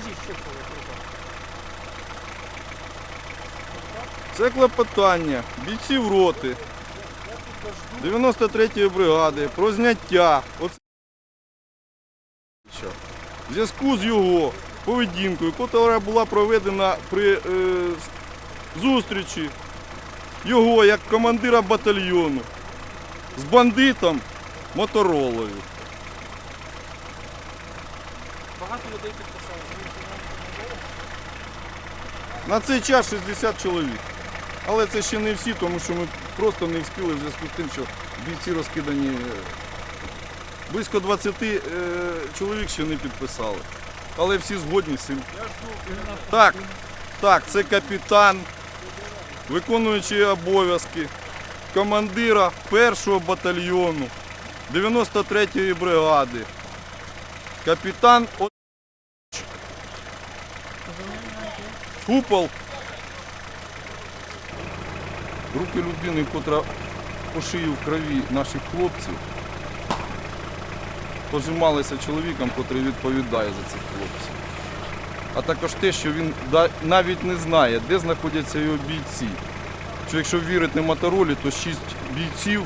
Покажіть, що це Це клопотання. Бійців роти. 93-ї бригади про зняття. В зв'язку з його поведінкою, котра була проведена при е, зустрічі його як командира батальйону з бандитом Моторолою. Багато людей підписали. На цей час 60 чоловік. Але це ще не всі, тому що ми просто не встигли в зв'язку з тим, що бійці розкидані. Близько 20 е, чоловік ще не підписали. Але всі згодні з цим. Так, так, це капітан, виконуючий обов'язки командира 1-го батальйону 93-ї бригади. Капітан Купол руки людини, котра по шию в крові наших хлопців, пожималися чоловіком, котрий відповідає за цих хлопців. А також те, що він навіть не знає, де знаходяться його бійці. Що якщо вірити моторолі, то 6 бійців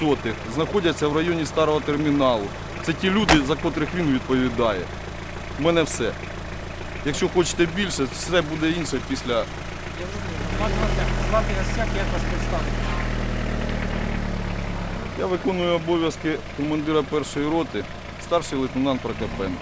200 знаходяться в районі старого терміналу. Це ті люди, за котрих він відповідає. У мене все. Якщо хочете більше, все буде інше після Я виконую обов'язки командира першої роти, старший лейтенант Прокопенко.